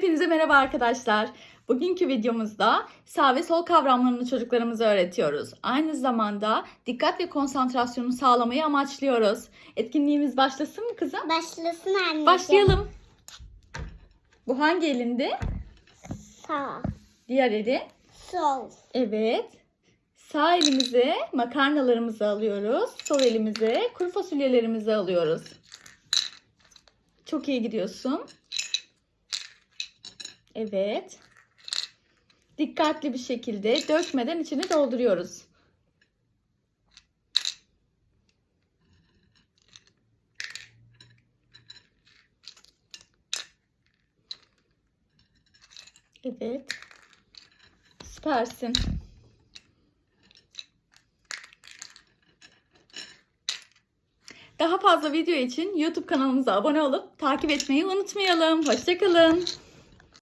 Hepinize merhaba arkadaşlar. Bugünkü videomuzda sağ ve sol kavramlarını çocuklarımıza öğretiyoruz. Aynı zamanda dikkat ve konsantrasyonu sağlamayı amaçlıyoruz. Etkinliğimiz başlasın mı kızım? Başlasın anneciğim. Başlayalım. Bu hangi elinde? Sağ, Diğer eli. sol, Evet. Sağ elimize makarnalarımızı alıyoruz. Sol elimize kuru fasulyelerimizi alıyoruz. Çok iyi gidiyorsun. Evet. Dikkatli bir şekilde dökmeden içini dolduruyoruz. Evet. Süpersin. Daha fazla video için YouTube kanalımıza abone olup takip etmeyi unutmayalım. Hoşçakalın.